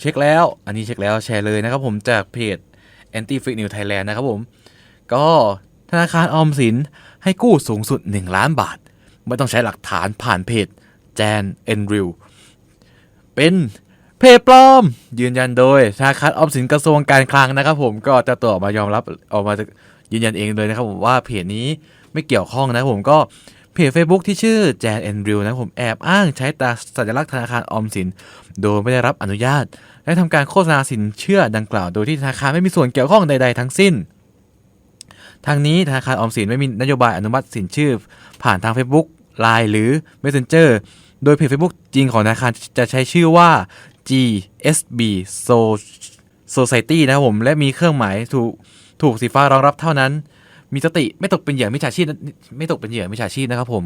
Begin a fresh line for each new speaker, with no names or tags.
เช็คแล้ว อันนี้เช็คแล้วแชร์เลยนะครับผมจากเพจ Anti Fake News Thailand นะครับผม ก็ธนาคารออมสินให้กู้สูงสุด 1 ล้านบาท ไม่ต้องใช้หลักฐานผ่านเพจแจนเอ็นริวเป็นเพจปลอม ยืนยันโดยธนาคารออมสินกระทรวงการคลังนะครับผมก็จะตัวออกมายอมรับออกมายืนยันเองเลยนะครับผมว่าเพจนี้ไม่เกี่ยวข้องนะครับผมก็ เพจ Facebook ที่ชื่อแจนเอ็นริวนะผมแอบอ้างใช้ตราสัญลักษณ์ธนาคารออมสิน โดยไม่ได้รับอนุญาต และทำการโฆษณาสินเชื่อดังกล่าว โดยที่ธนาคารไม่มีส่วนเกี่ยวข้องใด ๆ ทั้งสิ้นทางนี้ธนาคารออมสินไม่มีนโยบายอนุมัติสินเชื่อผ่านทาง Facebook Line หรือ Messenger โดยเพจ Facebook จริงของธนาคารจะใช้ชื่อว่า GSB So- Society นะครับผม และมีเครื่องหมายถูกถูกสีฟ้ารองรับเท่านั้น มีสติไม่ตกเป็นเหยื่อมิจฉาชีพไม่ตกเป็นเหยื่อมิจฉาชีพนะครับผม